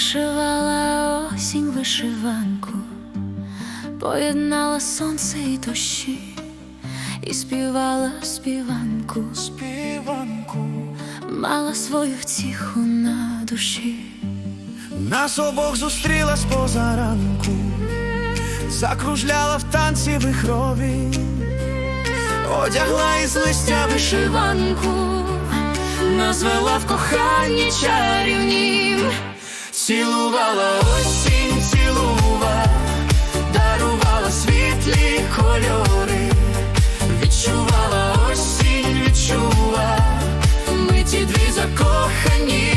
Вишивала осінь вишиванку, поєднала сонце і дощі, і співала співанку, співанку. мала свою втіху на душі. Нас обох зустріла з позаранку, закружляла в танці вихрові, одягла із листя Вишиванку назвела в коханні чарівнім. Цілувала осінь, цілувала, дарувала світлі кольори, відчувала осінь, відчувала. Ми ті дві закохані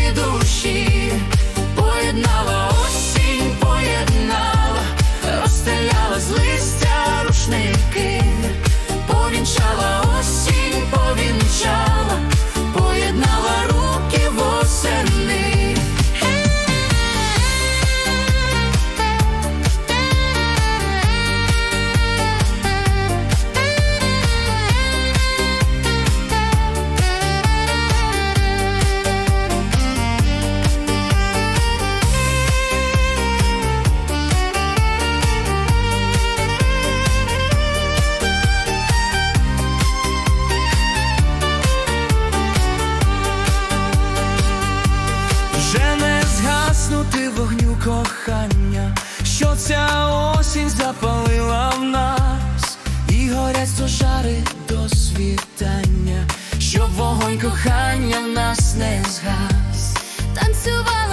кохання, що ця осінь запалила в нас, і горять сто до світання, щоб вогонь кохання в нас не згас. Танцювала